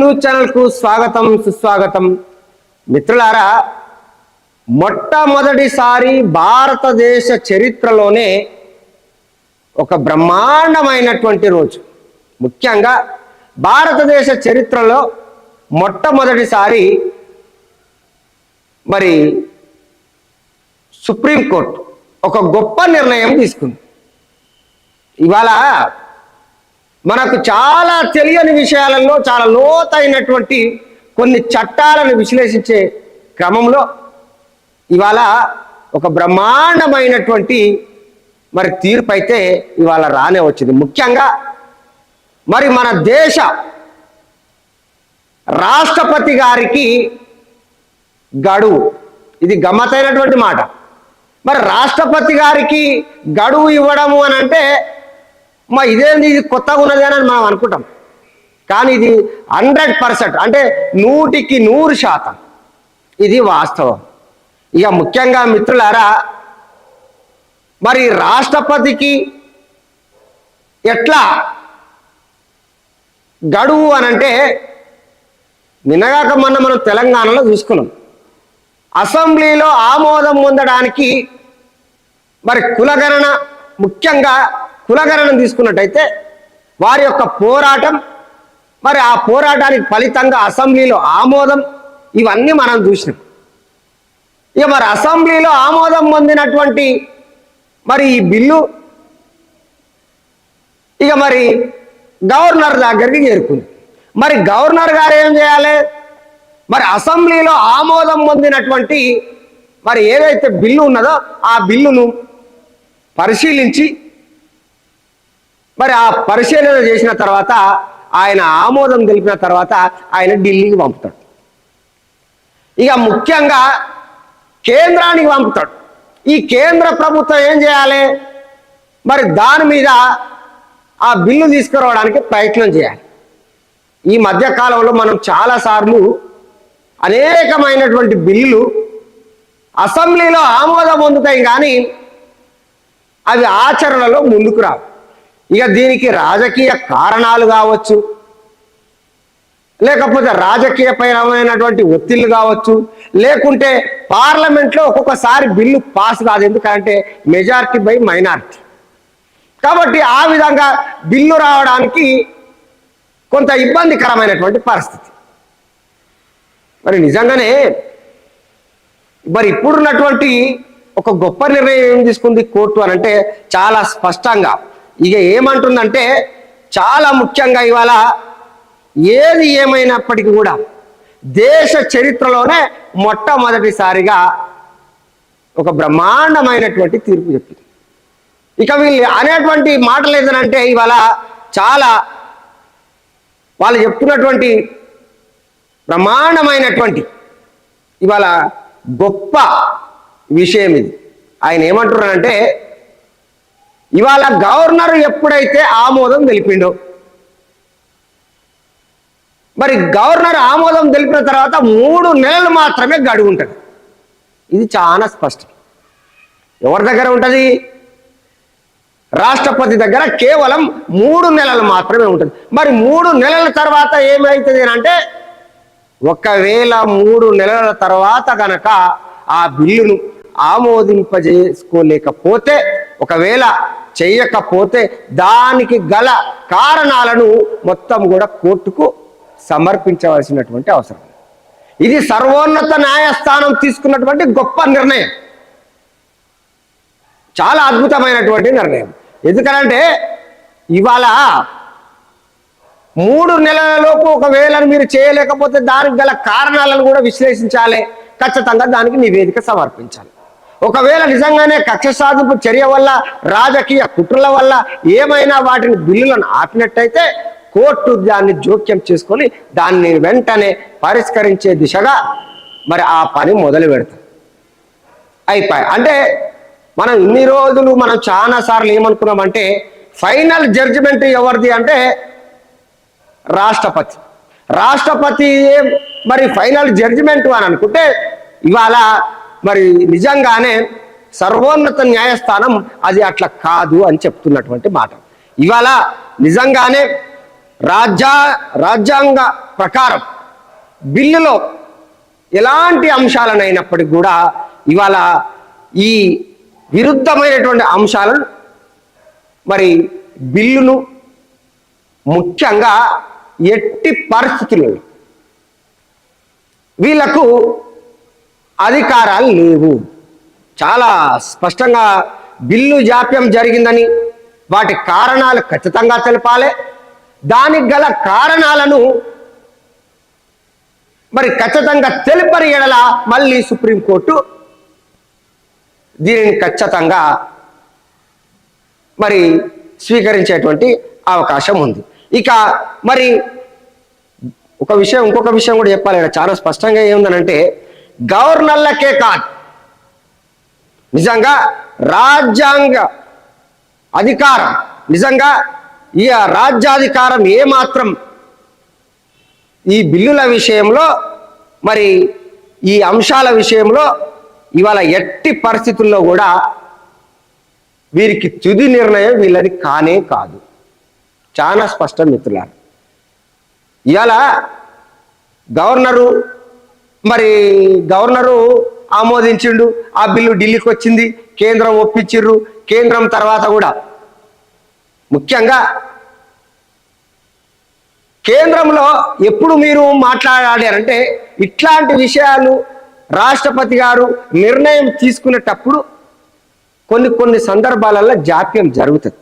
News ఛానల్కు స్వాగతం సుస్వాగతం. మిత్రులారా మొట్టమొదటిసారి భారతదేశ చరిత్రలోనే ఒక బ్రహ్మాండమైనటువంటి రోజు. ముఖ్యంగా భారతదేశ చరిత్రలో మొట్టమొదటిసారి మరి సుప్రీంకోర్టు ఒక గొప్ప నిర్ణయం తీసుకుంది. ఇవాళ మనకు చాలా తెలియని విషయాలలో చాలా లోతైనటువంటి కొన్ని చట్టాలను విశ్లేషించే క్రమంలో ఇవాళ ఒక బ్రహ్మాండమైనటువంటి మరి తీర్పు అయితే ఇవాళ రానే వచ్చింది. ముఖ్యంగా మరి మన దేశ రాష్ట్రపతి గారికి గడువు. ఇది గమ్మతైనటువంటి మాట. మరి రాష్ట్రపతి గారికి గడువు ఇవ్వడము అని అంటే మా ఇదేంది? ఇది కొత్తగా ఉన్నది అని మనం అనుకుంటాం. కానీ ఇది హండ్రెడ్ పర్సెంట్ అంటే నూటికి నూరు శాతం. ఇది వాస్తవం. ఇక ముఖ్యంగా మిత్రులారా మరి రాష్ట్రపతికి ఎట్లా గడువు అని అంటే నిన్నగాక మొన్న మనం తెలంగాణలో చూసుకున్నాం. అసెంబ్లీలో ఆమోదం పొందడానికి మరి కులగణన ముఖ్యంగా కులగణన తీసుకున్నట్టయితే వారి యొక్క పోరాటం మరి ఆ పోరాటానికి ఫలితంగా అసెంబ్లీలో ఆమోదం ఇవన్నీ మనం చూసినాం. ఇక మరి అసెంబ్లీలో ఆమోదం పొందినటువంటి మరి ఈ బిల్లు ఇక మరి గవర్నర్ దగ్గరికి చేరుకుంది. మరి గవర్నర్ గారు ఏం చేయాలి? మరి అసెంబ్లీలో ఆమోదం పొందినటువంటి మరి ఏదైతే బిల్లు ఉన్నదో ఆ బిల్లును పరిశీలించి మరి ఆ పరిశీలన చేసిన తర్వాత ఆయన ఆమోదం తెలిపిన తర్వాత ఆయన ఢిల్లీకి పంపుతాడు. ఇక ముఖ్యంగా కేంద్రానికి పంపుతాడు. ఈ కేంద్ర ప్రభుత్వం ఏం చేయాలి? మరి దాని మీద ఆ బిల్లు తీసుకురావడానికి ప్రయత్నం చేయాలి. ఈ మధ్యకాలంలో మనం చాలాసార్లు అనేకమైనటువంటి బిల్లులు అసెంబ్లీలో ఆమోదం పొందుతాయి కానీ అవి ఆచరణలో ముందుకు రావు. ఇక దీనికి రాజకీయ కారణాలు కావచ్చు లేకపోతే రాజకీయపరమైనటువంటి ఒత్తిళ్ళు కావచ్చు లేకుంటే పార్లమెంట్లో ఒక్కొక్కసారి బిల్లు పాస్ కాదు. ఎందుకంటే మెజార్టీ బై మైనారిటీ. కాబట్టి ఆ విధంగా బిల్లు రావడానికి కొంత ఇబ్బందికరమైనటువంటి పరిస్థితి. మరి నిజంగానే మరి ఇప్పుడున్నటువంటి ఒక గొప్ప నిర్ణయం ఏం తీసుకుంది కోర్టు అని అంటే చాలా స్పష్టంగా ఇక ఏమంటుందంటే చాలా ముఖ్యంగా ఇవాళ ఏది ఏమైనప్పటికీ కూడా దేశ చరిత్రలోనే మొట్టమొదటిసారిగా ఒక బ్రహ్మాండమైనటువంటి తీర్పు చెప్పింది. ఇక వీళ్ళు అనేటువంటి మాటలు ఏంటంటే ఇవాళ చాలా వాళ్ళు చెప్తున్నటువంటి బ్రహ్మాండమైనటువంటి ఇవాళ గొప్ప విషయం ఇది. ఆయన ఏమంటున్నారంటే ఇవాళ గవర్నర్ ఎప్పుడైతే ఆమోదం తెలిపిండో మరి గవర్నర్ ఆమోదం తెలిపిన తర్వాత మూడు నెలలు మాత్రమే గడువు ఉంటుంది. ఇది చాలా స్పష్టం. ఎవరి దగ్గర ఉంటుంది? రాష్ట్రపతి దగ్గర కేవలం మూడు నెలలు మాత్రమే ఉంటుంది. మరి మూడు నెలల తర్వాత ఏమవుతుంది అంటే ఒకవేళ మూడు నెలల తర్వాత కనుక ఆ బిల్లును ఆమోదింపజేసుకోలేకపోతే ఒకవేళ చేయకపోతే దానికి గల కారణాలను మొత్తం కూడా కోర్టుకు సమర్పించవలసినటువంటి అవసరం. ఇది సర్వోన్నత న్యాయస్థానం తీసుకున్నటువంటి గొప్ప నిర్ణయం. చాలా అద్భుతమైనటువంటి నిర్ణయం. ఎందుకనంటే ఇవాళ మూడు నెలలలోపు ఒకవేళ మీరు చేయలేకపోతే దానికి గల కారణాలను కూడా విశ్లేషించాలి. ఖచ్చితంగా దానికి నివేదిక సమర్పించాలి. ఒకవేళ నిజంగానే కక్ష సాధింపు చర్య వల్ల రాజకీయ కుట్రల వల్ల ఏమైనా వాటిని బిల్లులను ఆపినట్టయితే కోర్టు దాన్ని జోక్యం చేసుకొని దాన్ని వెంటనే పరిష్కరించే దిశగా మరి ఆ పని మొదలు పెడతాం. అయిపోయి అంటే మనం ఇన్ని రోజులు మనం చాలా సార్లు ఏమనుకున్నామంటే ఫైనల్ జడ్జిమెంట్ ఎవరిది అంటే రాష్ట్రపతి. రాష్ట్రపతి మరి ఫైనల్ జడ్జిమెంట్ అని అనుకుంటే ఇవాళ మరి నిజంగానే సర్వోన్నత న్యాయస్థానం అది అట్లా కాదు అని చెప్తున్నటువంటి మాట. ఇవాళ నిజంగానే రాజ్యా రాజ్యాంగ ప్రకారం బిల్లులో ఎలాంటి అంశాలనైనప్పటికీ కూడా ఇవాళ ఈ విరుద్ధమైనటువంటి అంశాలను మరి బిల్లును ముఖ్యంగా ఎట్టి పరిస్థితులలో వీళ్ళకు అధికారాలు లేవు. చాలా స్పష్టంగా బిల్లు జాప్యం జరిగిందని వాటి కారణాలు ఖచ్చితంగా తెలపాలి. దానికి గల కారణాలను మరి ఖచ్చితంగా తెలిపని ఎడల మళ్ళీ సుప్రీంకోర్టు దీనిని ఖచ్చితంగా మరి స్వీకరించేటువంటి అవకాశం ఉంది. ఇక మరి ఒక విషయం ఇంకొక విషయం కూడా చెప్పాలి చాలా స్పష్టంగా ఏముందనంటే గవర్నర్లకే కాదు. నిజంగా రాజ్యాంగ అధికారం నిజంగా ఈ రాజ్యాధికారం ఏమాత్రం ఈ బిల్లుల విషయంలో మరి ఈ అంశాల విషయంలో ఇవాళ ఎట్టి పరిస్థితుల్లో కూడా వీరికి తుది నిర్ణయం వీళ్ళది కానే కాదు. చాలా స్పష్టం మిత్రులారు ఇవాళ గవర్నరు మరి గవర్నరు ఆమోదించిండు ఆ బిల్లు ఢిల్లీకి వచ్చింది కేంద్రం ఒప్పించిర్రు కేంద్రం తర్వాత కూడా. ముఖ్యంగా కేంద్రంలో ఎప్పుడు మీరు మాట్లాడారంటే ఇట్లాంటి విషయాలు రాష్ట్రపతి గారు నిర్ణయం తీసుకునేటప్పుడు కొన్ని కొన్ని సందర్భాలలో జాప్యం జరుగుతుంది.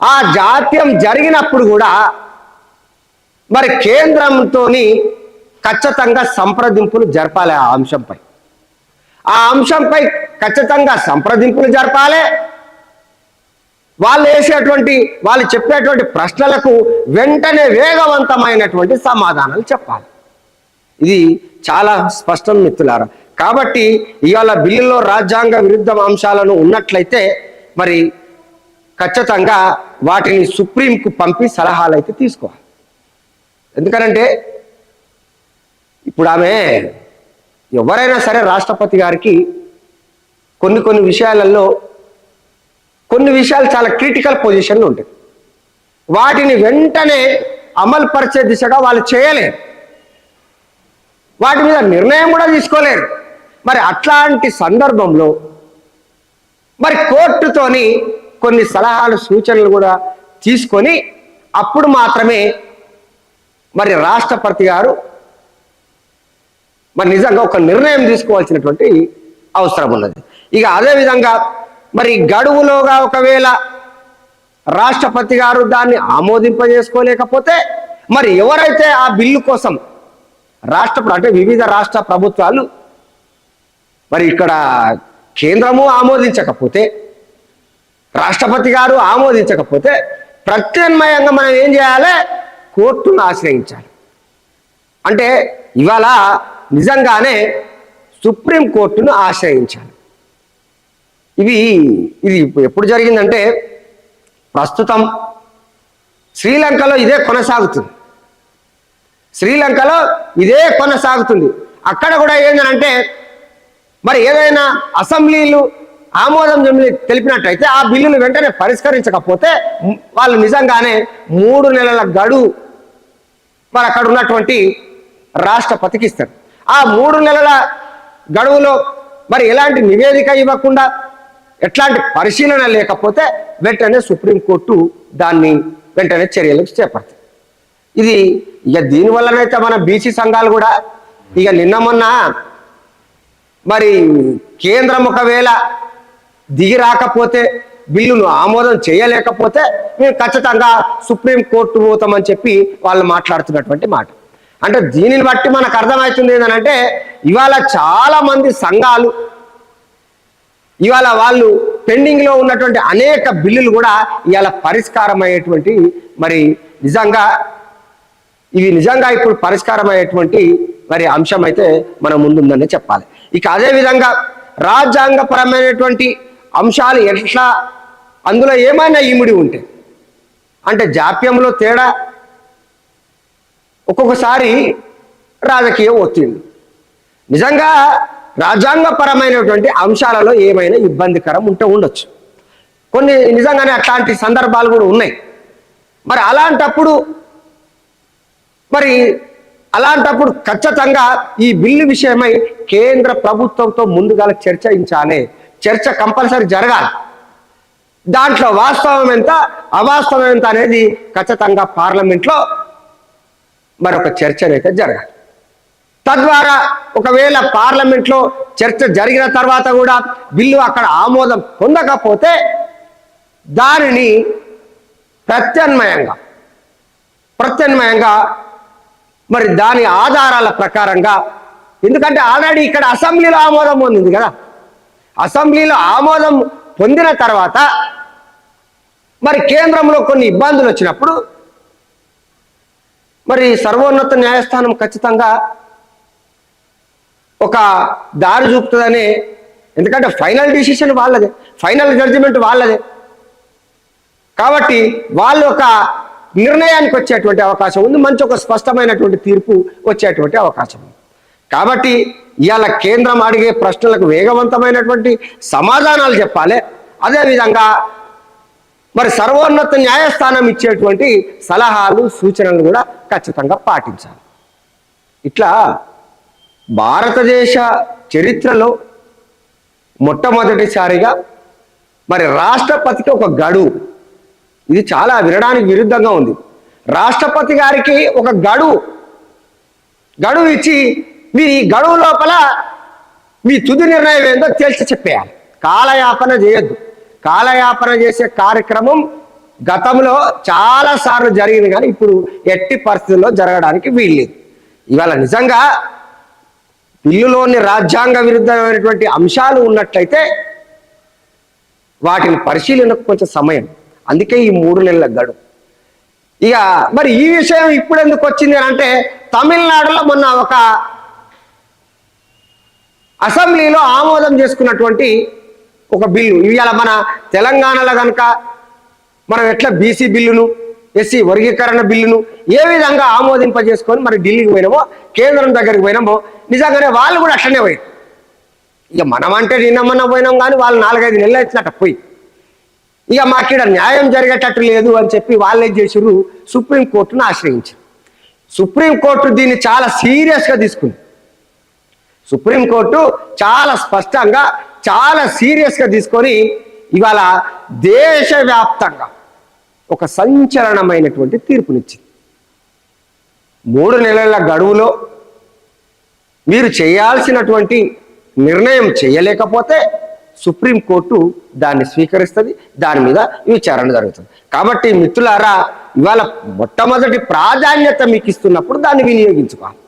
ఆ జాప్యం జరిగినప్పుడు కూడా మరి కేంద్రంతో ఖచ్చితంగా సంప్రదింపులు జరపాలి ఆ అంశంపై. ఆ అంశంపై ఖచ్చితంగా సంప్రదింపులు జరపాలి. వాళ్ళు వేసేటువంటి వాళ్ళు చెప్పేటువంటి ప్రశ్నలకు వెంటనే వేగవంతమైనటువంటి సమాధానాలు చెప్పాలి. ఇది చాలా స్పష్టం మిత్రులారా. కాబట్టి ఇవాళ బిల్లులో రాజ్యాంగ విరుద్ధ అంశాలను ఉన్నట్లయితే మరి ఖచ్చితంగా వాటిని సుప్రీంకు పంపి సలహాలు అయితే తీసుకోవాలి. ఎందుకనంటే ఇప్పుడు ఆమె ఎవరైనా సరే రాష్ట్రపతి గారికి కొన్ని కొన్ని విషయాలలో కొన్ని విషయాలు చాలా క్రిటికల్ పొజిషన్లు ఉంటాయి. వాటిని వెంటనే అమలు పరిచే దిశగా వాళ్ళు చేయలేరు. వాటి మీద నిర్ణయం కూడా తీసుకోలేరు. మరి అట్లాంటి సందర్భంలో మరి కోర్టుతోని కొన్ని సలహాలు సూచనలు కూడా తీసుకొని అప్పుడు మాత్రమే మరి రాష్ట్రపతి గారు మరి నిజంగా ఒక నిర్ణయం తీసుకోవాల్సినటువంటి అవసరం ఉన్నది. ఇక అదేవిధంగా మరి గడువులోగా ఒకవేళ రాష్ట్రపతి గారు దాన్ని ఆమోదింపజేసుకోలేకపోతే మరి ఎవరైతే ఆ బిల్లు కోసం రాష్ట్ర అంటే వివిధ రాష్ట్ర ప్రభుత్వాలు మరి ఇక్కడ కేంద్రము ఆమోదించకపోతే రాష్ట్రపతి గారు ఆమోదించకపోతే ప్రత్యామ్నాయంగా మనం ఏం చేయాలి? కోర్టును ఆశ్రయించాలి. అంటే ఇవాళ నిజంగానే సుప్రీం కోర్టును ఆశ్రయించాలి. ఇవి ఇది ఎప్పుడు జరిగిందంటే ప్రస్తుతం శ్రీలంకలో ఇదే కొనసాగుతుంది. శ్రీలంకలో ఇదే కొనసాగుతుంది. అక్కడ కూడా ఏంటంటే మరి ఏదైనా అసెంబ్లీలు ఆమోదం తెలి- తెలిపినట్టయితే ఆ బిల్లులు వెంటనే పరిష్కరించకపోతే వాళ్ళు నిజంగానే మూడు నెలల గడువు మరి అక్కడ ఉన్నటువంటి రాష్ట్రపతికి ఇస్తారు. ఆ మూడు నెలల గడువులో మరి ఎలాంటి నివేదిక ఇవ్వకుండా ఎట్లాంటి పరిశీలన లేకపోతే వెంటనే సుప్రీంకోర్టు దాన్ని వెంటనే చర్యలకు చేపడుతుంది. ఇది ఇక దీనివల్లనైతే మన బీసీ సంఘాలు కూడా ఇక నిన్న మొన్న మరి కేంద్రం ఒకవేళ దిగి రాకపోతే బిల్లును ఆమోదం చేయలేకపోతే మేము ఖచ్చితంగా సుప్రీం కోర్టు పోతామని చెప్పి వాళ్ళు మాట్లాడుతున్నటువంటి మాట. అంటే దీనిని బట్టి మనకు అర్థమవుతుంది ఏంటంటే ఇవాళ చాలా మంది సంఘాలు ఇవాళ వాళ్ళు పెండింగ్లో ఉన్నటువంటి అనేక బిల్లులు కూడా ఇవాళ పరిష్కారం అయ్యేటువంటి మరి నిజంగా ఇవి నిజంగా ఇప్పుడు పరిష్కారం అయ్యేటువంటి మరి అంశం అయితే మన ముందుందని చెప్పాలి. ఇక అదే విధంగా రాజ్యాంగపరమైనటువంటి అంశాలు ఎట్లా అందులో ఏమైనా ఇమిడి ఉంటే అంటే జాప్యంలో తేడా ఒక్కొక్కసారి రాజకీయ ఒత్తిళ్ళు. నిజంగా రాజ్యాంగపరమైనటువంటి అంశాలలో ఏమైనా ఇబ్బందికరం ఉంటే ఉండొచ్చు. కొన్ని నిజంగానే అట్లాంటి సందర్భాలు కూడా ఉన్నాయి. మరి అలాంటప్పుడు మరి అలాంటప్పుడు ఖచ్చితంగా ఈ బిల్లు విషయమై కేంద్ర ప్రభుత్వంతో ముందుగా చర్చించాలి చర్చ కంపల్సరీ జరగాలి. దాంట్లో వాస్తవం ఎంత అవాస్తవం ఎంత అనేది ఖచ్చితంగా పార్లమెంట్లో మరొక చర్చనైతే జరగాలి. తద్వారా ఒకవేళ పార్లమెంట్లో చర్చ జరిగిన తర్వాత కూడా బిల్లు అక్కడ ఆమోదం పొందకపోతే దానిని ప్రత్యామ్నాయంగా ప్రత్యామ్నాయంగా మరి దాని ఆధారాల ప్రకారంగా ఎందుకంటే ఆల్రెడీ ఇక్కడ అసెంబ్లీలో ఆమోదం పొందింది కదా. అసెంబ్లీలో ఆమోదం పొందిన తర్వాత మరి కేంద్రంలో కొన్ని ఇబ్బందులు వచ్చినప్పుడు మరి సర్వోన్నత న్యాయస్థానం ఖచ్చితంగా ఒక దారి చూపుతుందని. ఎందుకంటే ఫైనల్ డిసిషన్ వాళ్ళదే ఫైనల్ జడ్జిమెంట్ వాళ్ళదే. కాబట్టి వాళ్ళు ఒక నిర్ణయానికి వచ్చేటువంటి అవకాశం ఉంది మంచి ఒక స్పష్టమైనటువంటి తీర్పు వచ్చేటువంటి అవకాశం ఉంది. కాబట్టి ఇవాళ కేంద్రం అడిగే ప్రశ్నలకు వేగవంతమైనటువంటి సమాధానాలు చెప్పాలి. అదేవిధంగా మరి సర్వోన్నత న్యాయస్థానం ఇచ్చేటువంటి సలహాలు సూచనలు కూడా ఖచ్చితంగా పాటించాలి. ఇట్లా భారతదేశ చరిత్రలో మొట్టమొదటిసారిగా మరి రాష్ట్రపతికి ఒక గడువు. ఇది చాలా వినడానికి విరుద్ధంగా ఉంది. రాష్ట్రపతి గారికి ఒక గడువు. గడువు ఇచ్చి మీరు ఈ గడువు లోపల మీ తుది నిర్ణయం ఏందో తేల్చి చెప్పేయాలి. కాలయాపన చేయొద్దు. కాలయాపన చేసే కార్యక్రమం గతంలో చాలా సార్లు జరిగింది కానీ ఇప్పుడు ఎట్టి పరిస్థితుల్లో జరగడానికి వీల్లేదు. ఇవాళ నిజంగా బిల్లులోని రాజ్యాంగ విరుద్ధమైనటువంటి అంశాలు ఉన్నట్లయితే వాటిని పరిశీలనకు కొంచెం సమయం. అందుకే ఈ మూడు నెలల గడువు. ఇక మరి ఈ విషయం ఇప్పుడు ఎందుకు వచ్చింది అని అంటే తమిళనాడులో మొన్న ఒక అసెంబ్లీలో ఆమోదం చేసుకున్నటువంటి ఒక బిల్లు. ఇవాళ మన తెలంగాణలో కనుక మనం ఎట్లా బీసీ బిల్లును ఎస్సీ వర్గీకరణ బిల్లును ఏ విధంగా ఆమోదింపజేసుకొని మరి ఢిల్లీకి పోయినామో కేంద్రం దగ్గరికి పోయినామో నిజంగానే వాళ్ళు కూడా అట్లనే పోయారు ఇక మనం అంటే నిన్నమన్న పోయినాం కానీ వాళ్ళు నాలుగైదు నెలలు వచ్చినట్ట పోయి. ఇక మాకు ఇక్కడ న్యాయం జరిగేటట్టు లేదు అని చెప్పి వాళ్ళు ఏం చేసారు సుప్రీంకోర్టును ఆశ్రయించారు. సుప్రీంకోర్టు దీన్ని చాలా సీరియస్గా తీసుకుంది. సుప్రీంకోర్టు చాలా స్పష్టంగా చాలా సీరియస్గా తీసుకొని ఇవాళ దేశవ్యాప్తంగా ఒక సంచలనమైనటువంటి తీర్పునిచ్చింది. మూడు నెలల గడువులో మీరు చేయాల్సినటువంటి నిర్ణయం చేయలేకపోతే సుప్రీంకోర్టు దాన్ని స్వీకరిస్తుంది దాని మీద విచారణ జరుగుతుంది. కాబట్టి మిత్రులారా ఇవాళ మొట్టమొదటి ప్రాధాన్యత మీకు ఇస్తున్నప్పుడు దాన్ని వినియోగించుకోవాలి.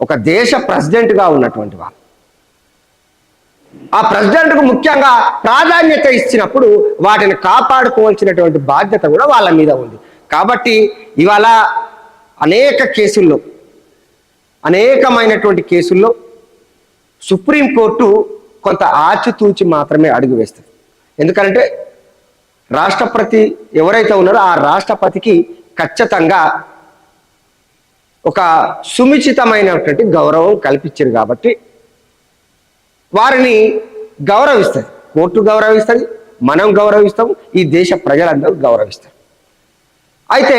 ఒక దేశ ప్రెసిడెంట్గా ఉన్నటువంటి వాళ్ళు ఆ ప్రెసిడెంట్కు ముఖ్యంగా ప్రాధాన్యత ఇచ్చినప్పుడు వాటిని కాపాడుకోవాల్సినటువంటి బాధ్యత కూడా వాళ్ళ మీద ఉంది. కాబట్టి ఇవాళ అనేక కేసుల్లో అనేకమైనటువంటి కేసుల్లో సుప్రీంకోర్టు కొంత ఆచితూచి మాత్రమే అడుగు వేస్తుంది. ఎందుకంటే రాష్ట్రపతి ఎవరైతే ఉన్నారో ఆ రాష్ట్రపతికి ఖచ్చితంగా ఒక సుమిచితమైనటువంటి గౌరవం కల్పించారు కాబట్టి వారిని గౌరవిస్తుంది కోర్టు గౌరవిస్తుంది మనం గౌరవిస్తాం ఈ దేశ ప్రజలందరూ గౌరవిస్తారు. అయితే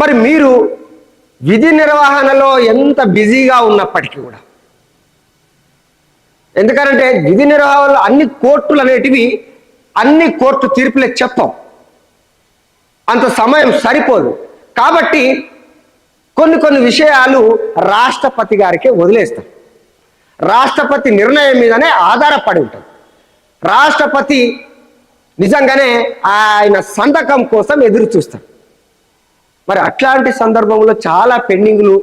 మరి మీరు విధి నిర్వహణలో ఎంత బిజీగా ఉన్నప్పటికీ కూడా ఎందుకంటే విధి నిర్వహణలో అన్ని కోర్టులు అనేటివి అన్ని కోర్టు తీర్పులే చెప్పం. అంత సమయం సరిపోదు. కాబట్టి కొన్ని కొన్ని విషయాలు రాష్ట్రపతి గారికే వదిలేస్తారు రాష్ట్రపతి నిర్ణయం మీదనే ఆధారపడి ఉంటుంది. రాష్ట్రపతి నిజంగానే ఆయన సంతకం కోసం ఎదురు చూస్తారు మరి అట్లాంటి సందర్భంలో చాలా పెండింగ్లు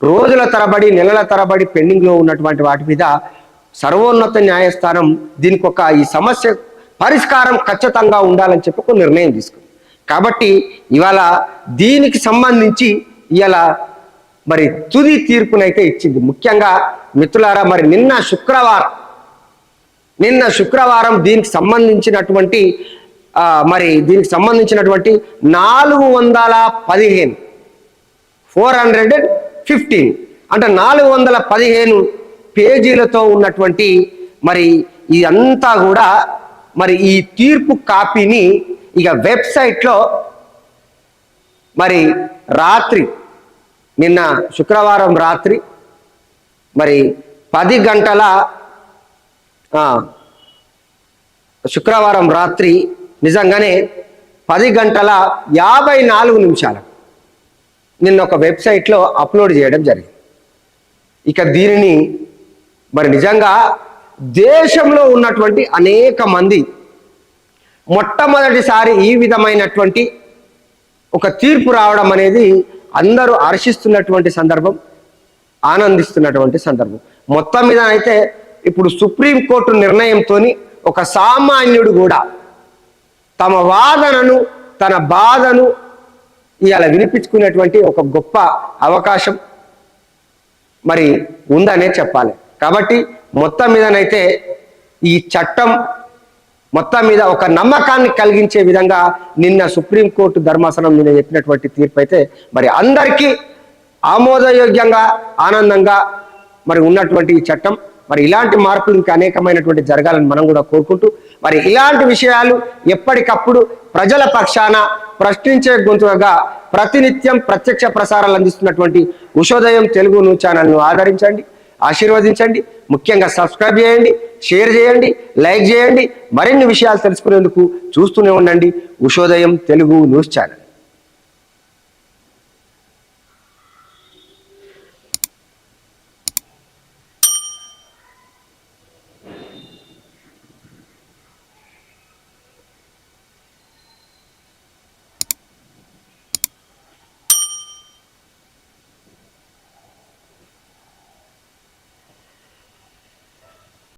రోజుల తరబడి నెలల తరబడి పెండింగ్లో ఉన్నటువంటి వాటి మీద సర్వోన్నత న్యాయస్థానం దీనికి ఒక ఈ సమస్య పరిష్కారం ఖచ్చితంగా ఉండాలని చెప్పి ఒక నిర్ణయం తీసుకుంది. కాబట్టి ఇవాళ దీనికి సంబంధించి ఇవాళ మరి తుది తీర్పునైతే ఇచ్చింది. ముఖ్యంగా మిత్రులారా మరి నిన్న శుక్రవారం నిన్న శుక్రవారం దీనికి సంబంధించినటువంటి మరి దీనికి సంబంధించినటువంటి నాలుగు వందల పదిహేను ఫోర్ హండ్రెడ్ ఫిఫ్టీన్ అంటే నాలుగు వందల పదిహేను పేజీలతో ఉన్నటువంటి మరి ఇదంతా కూడా మరి ఈ తీర్పు కాపీని ఇక వెబ్సైట్లో మరి రాత్రి నిన్న శుక్రవారం రాత్రి మరి పది గంటల శుక్రవారం రాత్రి నిజంగానే పది గంటల యాభై నాలుగు నిమిషాలు నిన్న ఒక వెబ్సైట్లో అప్లోడ్ చేయడం జరిగింది. ఇక దీనిని మరి నిజంగా దేశంలో ఉన్నటువంటి అనేక మంది మొట్టమొదటిసారి ఈ విధమైనటువంటి ఒక తీర్పు రావడం అనేది అందరూ హర్షిస్తున్నటువంటి సందర్భం. ఆనందిస్తున్నటువంటి సందర్భం. మొత్తం మీద అయితే ఇప్పుడు సుప్రీంకోర్టు నిర్ణయంతో ఒక సామాన్యుడు కూడా తమ వాదనను తన బాధను ఇవాళ వినిపించుకునేటువంటి ఒక గొప్ప అవకాశం మరి ఉందనే చెప్పాలి. కాబట్టి మొత్తం మీదనైతే ఈ చట్టం మొత్తం మీద ఒక నమ్మకాన్ని కలిగించే విధంగా నిన్న సుప్రీంకోర్టు ధర్మాసనం మీద చెప్పినటువంటి తీర్పు అయితే మరి అందరికీ ఆమోదయోగ్యంగా ఆనందంగా మరి ఉన్నటువంటి ఈ చట్టం మరి ఇలాంటి మార్పులు ఇంకా అనేకమైనటువంటి జరగాలని మనం కూడా కోరుకుంటూ మరి ఇలాంటి విషయాలు ఎప్పటికప్పుడు ప్రజల పక్షాన ప్రశ్నించే గొంతుగా ప్రతినిత్యం ప్రత్యక్ష ప్రసారాలు అందిస్తున్నటువంటి ఉషోదయం తెలుగు న్యూస్ ఛానల్ను ఆదరించండి ఆశీర్వదించండి ముఖ్యంగా సబ్స్క్రైబ్ చేయండి షేర్ చేయండి లైక్ చేయండి మరిన్ని విషయాలు తెలుసుకునేందుకు చూస్తూనే ఉండండి ఉషోదయం తెలుగు న్యూస్ ఛానల్.